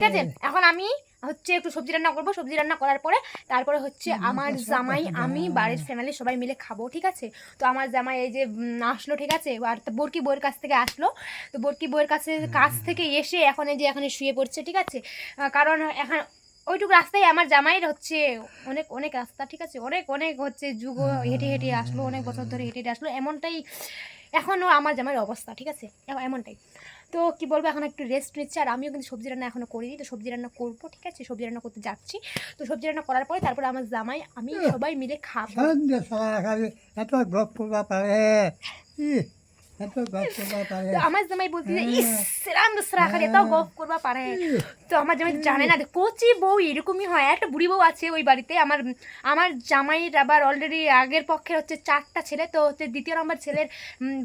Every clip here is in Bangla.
ঠিক আছে? এখন আমি হচ্ছে একটু সবজি রান্না করব। সবজি রান্না করার পরে তারপরে হচ্ছে আমার জামাই আমি বাড়ির ফ্যামিলি সবাই মিলে খাব ঠিক আছে? তো আমার জামাই এই যে আসলো ঠিক আছে? আর বরকি বইয়ের কাছ থেকে আসলো। তো বরকি বইয়ের কাছে কাছ থেকে এসে এখন এই যে এখানে শুয়ে পড়ছে ঠিক আছে? কারণ এখন ওইটুকু রাস্তায় আমার জামাইয়ের হচ্ছে অনেক অনেক রাস্তা ঠিক আছে? অনেক অনেক হচ্ছে যুগ হেঁটে হেঁটে আসলো অনেক বছর ধরে হেঁটে হেঁটে আসলো এমনটাই এখনও আমার জামাইয়ের অবস্থা ঠিক আছে? এমনটাই। তো কি বলব এখন একটু রেস্ট নিচ্ছে আর আমিও কিন্তু সবজি রান্না এখনও করিনি তো সবজি রান্না করব ঠিক আছে? সবজি রান্না করতে যাচ্ছি। তো সবজি রান্না করার পরে তারপরে আমার জামাই আমি সবাই মিলে খাব। তো আমার জামাই বলতে ইস রাম দোসরা খালি এত গপ করবা পারে। তো আমার জামাই জানে না কচি বউ এরকমই হয়। একটা বুড়ি বউ আছে ওই বাড়িতে আমার আমার জামাইয়ের আবার অলরেডি আগের পক্ষের হচ্ছে চারটা ছেলে তো হচ্ছে দ্বিতীয় নম্বর ছেলের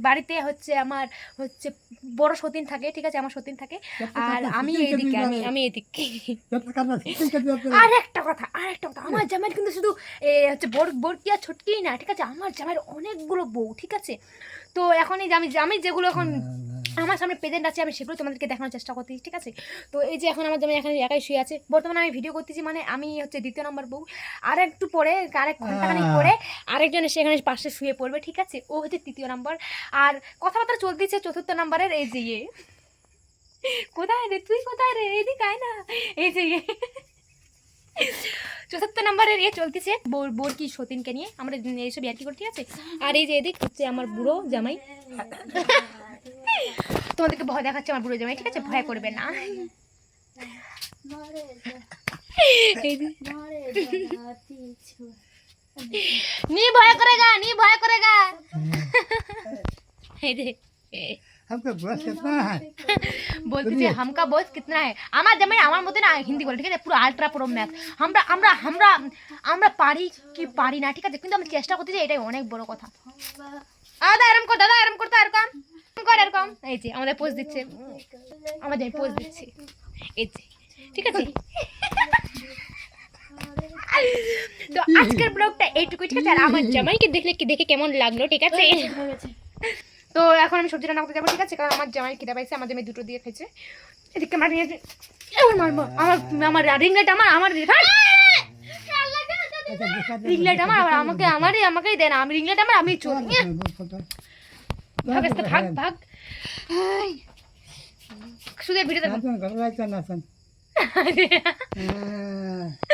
বাড়িতে হচ্ছে আমার হচ্ছে বড় সতীন থাকে ঠিক আছে আমার সতীন থাকে। আর আমি এইদিকে আমি আমি এদিকে। আর একটা কথা আর একটা কথা আমার জামাইয়ের কিন্তু শুধু এ, হচ্ছে বড়কি আর ছটকিই না ঠিক আছে? আমার জামাইয়ের অনেকগুলো বউ ঠিক আছে? তো এখন এই যে আমি আমি যেগুলো এখন আমার সামনে প্রেজেন্ট আছে আমি সেগুলো তোমাদেরকে দেখানোর চেষ্টা করতেছি ঠিক আছে? তো এই যে এখন আমার জামাই এখানে একাই শুয়ে আছে। বর্তমানে আমি ভিডিও করতেছি মানে আমি হচ্ছে দ্বিতীয় নম্বর বউ। আর একটু পরে আরেক ঘন্টাখানিক পরে আরেকজন এসে এখানে পাশে শুয়ে পড়বে ঠিক আছে? ও হচ্ছে তৃতীয় নম্বর আর কথাবার্তা চলতেছে চতুর্থ নম্বরের এই যে ইয়ে। কোথায় রে? তুই কোথায় রে? এদিকে আয় না। এই যে ইয়ে। চতুর্থ নম্বরের ইয়ে চলতেছে। বোর বোর কি সতীনকে নিয়ে? আমরা এইসব আর কি করি ঠিক আছে। আর এই যে এদিক হচ্ছে আমার বুড়ো জামাই। তোমাদেরকে ভয় দেখাচ্ছে আমার বুড়ো জামাই, ঠিক আছে? ভয় করবে না। এই নি ভয় করেগা নি ভয় করেগা এই যে। हमको बस कितना है বলতেছে হামকা বয়স কিতনা है আমার জামাই আমার মধ্যে না হিন্দি বলে ঠিক আছে পুরো আলট্রা প্রো ম্যাথ আমরা আমরা আমরা আমরা পারি কি পারি না ঠিক আছে কিন্তু আমি চেষ্টা করতেছি এটাই অনেক বড় কথা দাদা এরম কর দাদা এরম করতে এরকম এরম কর এরকম এই যে আমাদের পোজ দিচ্ছে আমাদের পোজ দিচ্ছে এই যে ঠিক আছে তো আজকের ব্লগটা এইটুকুই ঠিক আছে আর আমার জামাইকে দেখলে কি দেখে কেমন লাগলো ঠিক আছে তো এখন আমি সবজি রান্না করতে যাব ঠিক আছে? কারণ আমার জামাই খিদা পাইছে আমার জামাই দুটো দিয়ে খেয়েছে এদিকে আমার নিয়ে এবার মারবো আমার আমার রিং লাইট আমার আমার রিং লাইট আমার আবার আমাকে আমারই আমাকেই দেয় না। আমি রিং লাইট আমার আমি চোর। ভাগ আস্তে ভাগ ভাগ। শুধু ভিডিও